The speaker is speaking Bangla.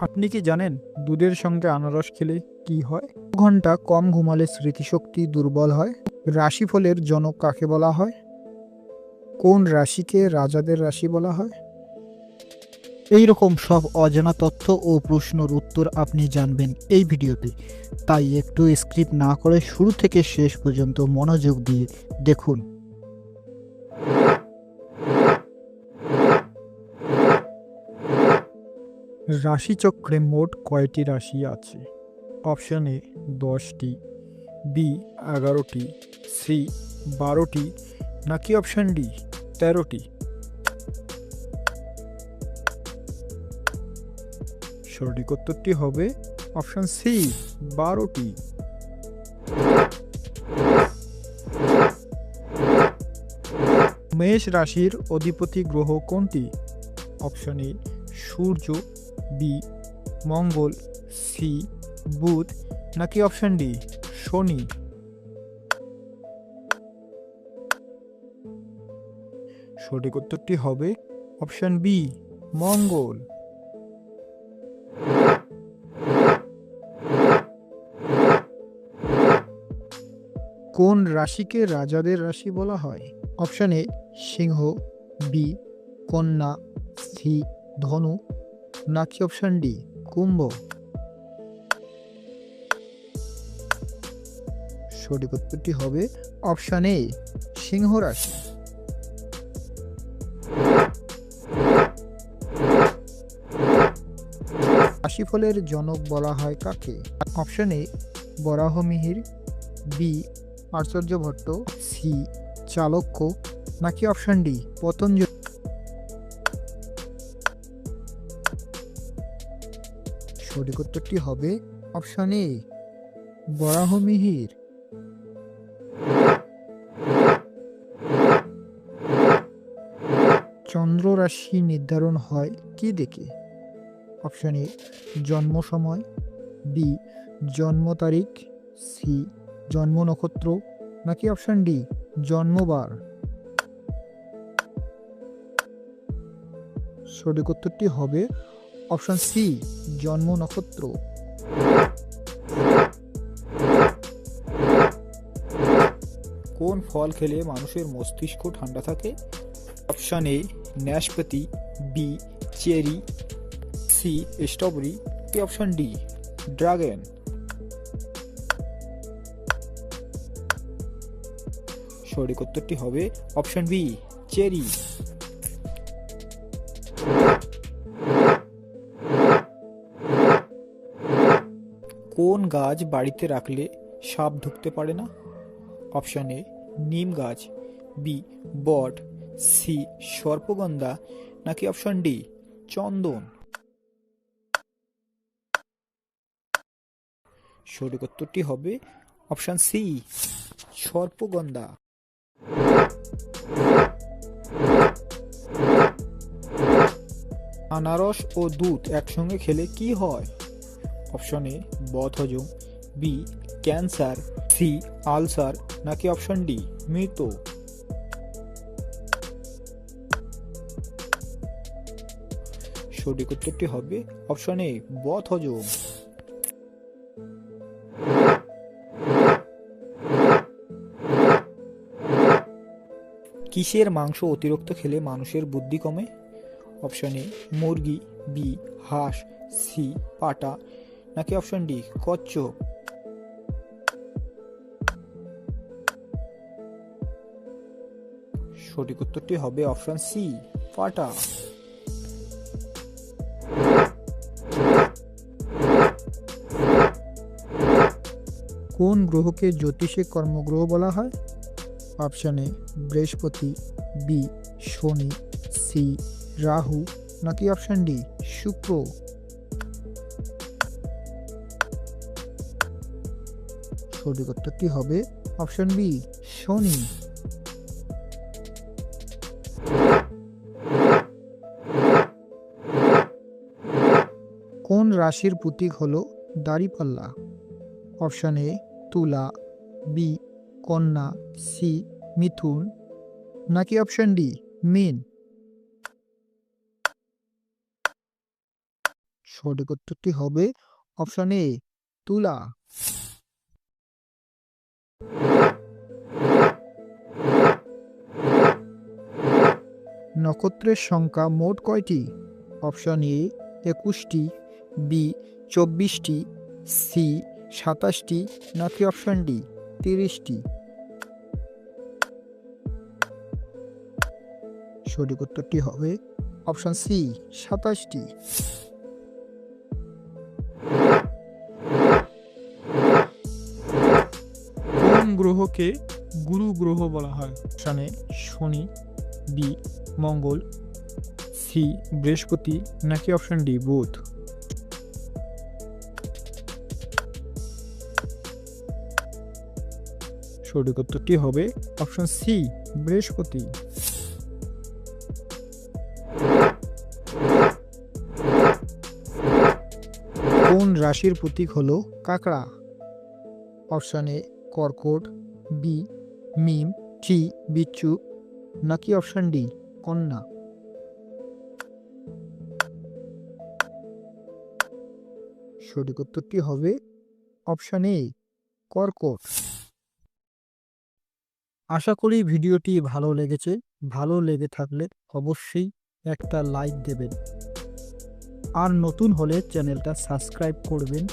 আপনি কি জানেন দুধের সঙ্গে আনারস খেলে কি হয়? ঘণ্টা কম ঘুমালে স্মৃতিশক্তি দুর্বল হয়। রাশিফলের জনক কাকে বলা হয়? কোন রাশিকে রাজাদের রাশি বলা হয়? এই রকম সব অজানা তথ্য ও প্রশ্নের উত্তর আপনি জানবেন এই ভিডিওতে। তাই একটু স্ক্রিপ্ট না করে শুরু থেকে শেষ পর্যন্ত মনোযোগ দিয়ে দেখুন। রাশিচক্রে মোট কয়টি রাশি আছে? অপশন এ, দশটি। বি, এগারোটি। সি, বারোটি। নাকি অপশন ডি, তেরোটি? সঠিক উত্তরটি হবে অপশন সি, বারোটি। মেষ রাশির অধিপতি গ্রহ কোনটি? অপশন এ, সূর্য। বি মঙ্গল, সি, বুধ, নাকি অপশন ডি, শনি? সঠিক উত্তরটি হবে অপশন বি, মঙ্গল। কোন রাশিকে রাজাদের রাশি বলা হয়? অপশন এ, সিংহ, বি, কন্যা সি ধনু নাকি অপশন ডি কুম্ভ। সঠিক উত্তরটি হবে অপশন এ সিংহ রাশি। রাশিফলের জনক বলা হয় কাকে? Option A Varahamihira B আশ্চর্য ভট্ট সি চালক্য, নাকি অপশন ডি পতঞ্জলি? সঠিক উত্তরটি হবে অপশন এ, বরাহ মিহির। চন্দ্র রাশি নির্ধারণ হয় কি দেখে? অপশন এ, জন্ম সময় বি জন্ম তারিখ সি জন্ম নক্ষত্র, নাকি অপশন ডি, জন্মবার? সঠিক উত্তরটি হবে অপশন সি জন্ম নক্ষত্র। কোন ফল খেলে মানুষের মস্তিষ্ক ঠান্ডা থাকে? অপশন এ ন্যাশপাতি বি চেরি সি স্ট্রবেরি, কি অপশন ডি ড্রাগন। সঠিক উত্তরটি হবে অপশন বি চেরি। কোন গাছ বাড়িতে রাখলে সাপ ঢুকতে পারে না? অপশন এ, নিম গাছ বি বট সি সর্পগন্ধা, নাকি অপশন ডি, চন্দন? সঠিক উত্তরটি হবে অপশন সি, সর্পগন্ধা। আনারস ও দুধ একসঙ্গে খেলে কি হয়? অপশন এ বদহজম বি ক্যান্সার সি আলসার নাকি অপশন ডি মৃত সঠিক উত্তরটি হবে অপশন এ বদহজম কিসের মাংস অতিরিক্ত খেলে মানুষের বুদ্ধি কমে? অপশন এ মুরগি বি হাঁস সি পাটা নাকি অপশন ডি কচ্ছপ। সঠিক উত্তরটি হবে অপশন সি পাটা। কোন গ্রহকে জ্যোতিষে কর্মগ্রহ বলা হয়? অপশন এ বৃহস্পতি বি শনি সি রাহু, নাকি অপশন ডি শুক্র? সঠিক উত্তরটি হবে? অপশন বি শনি কোন রাশির প্রতীক হলো দাড়িপাল্লা? অপশন এ তুলা বি কন্যা সি মিথুন, নাকি অপশন ডি মিন? সঠিক উত্তরটি হবে? অপশন এ তুলা। নক্ষত্রের সংখ্যা মোট কয়টি? অপশন এ, একুশটি, বি, চব্বিশটি, সি, সাতাশটি, নাকি অপশন ডি, তিরিশটি? সঠিক উত্তরটি হবে অপশন সি, সাতাশটি। গ্রহকে গুরু গ্রহ বলা হয়। অপশানে শনি, বি, মঙ্গল, সি, বৃহস্পতি, নাকি অপশন ডি, বুধ। সঠিক উত্তরটি হবে অপশন সি, বৃহস্পতি। কোন রাশির প্রতীক হলো কাকড়া? অপশন এ কর্কট বি মিম সি বিচ্ছু, নাকি অপশান ডি কন্যা? সঠিক উত্তরটি হবে অপশান এ কর্কট। আশা করি ভিডিওটি ভালো লেগেছে। ভালো লেগে থাকলে অবশ্যই একটা লাইক দেবেন। আর নতুন হলে চ্যানেলটা সাবস্ক্রাইব করবেন।